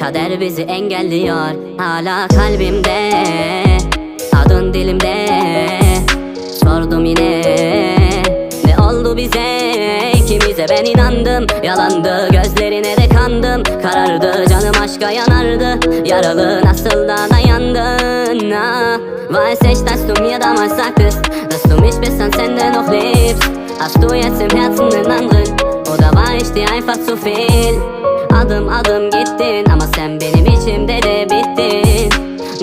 Kader bizi engelliyor. Hala kalbimde Adın dilimde. Sordum yine Ne oldu bize? İkimize ben inandım. Yalandı gözlerine de kandım. Karardı canım aşka yanardı. Yaralı nasıl da dayandın? Ah. İch, du mir damals sagtest Dass du mich bis ans Ende noch liebst Hast du jetzt im Herzen den anderen Oder war ich dir einfach zu viel Adım adım gittin Ama sen benim içimde de bittin.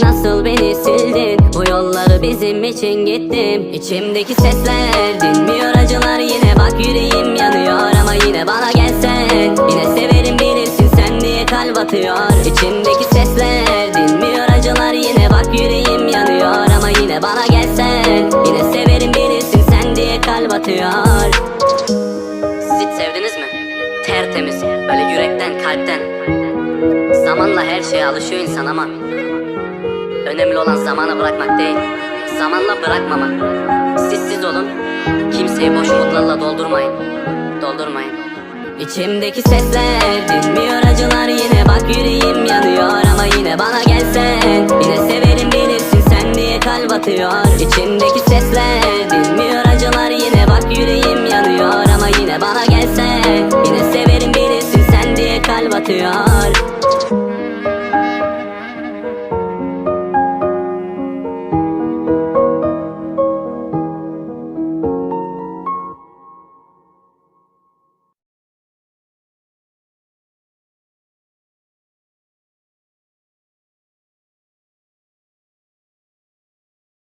Nasıl beni sildin? Bu yolları bizim için gittim. İçimdeki sesler dinmiyor acılar. Yine bak yüreğim yanıyor Ama yine bana gelsen. Yine severim bilirsin sen diye kalp atıyor. İçimdeki sesler dinmiyor acılar. Yine bak yüreğim yanıyor Ama yine bana gelsen. Yine severim bilirsin sen diye kalp atıyor. Siz sevdiniz mi? Tertemiz, böyle yürekten, kalpten. Zamanla her şeye alışıyor insan ama önemli olan zamanı bırakmak değil, zamanla bırakmamak. Siz siz olun, kimseyi boş umutlarla doldurmayın, doldurmayın. İçimdeki sesler dinmiyor acılar yine bak yüreğim yanıyor ama yine bana gelsen Yine severim bilirsin sen diye kalp atıyor İçimdeki yanıyor ama yine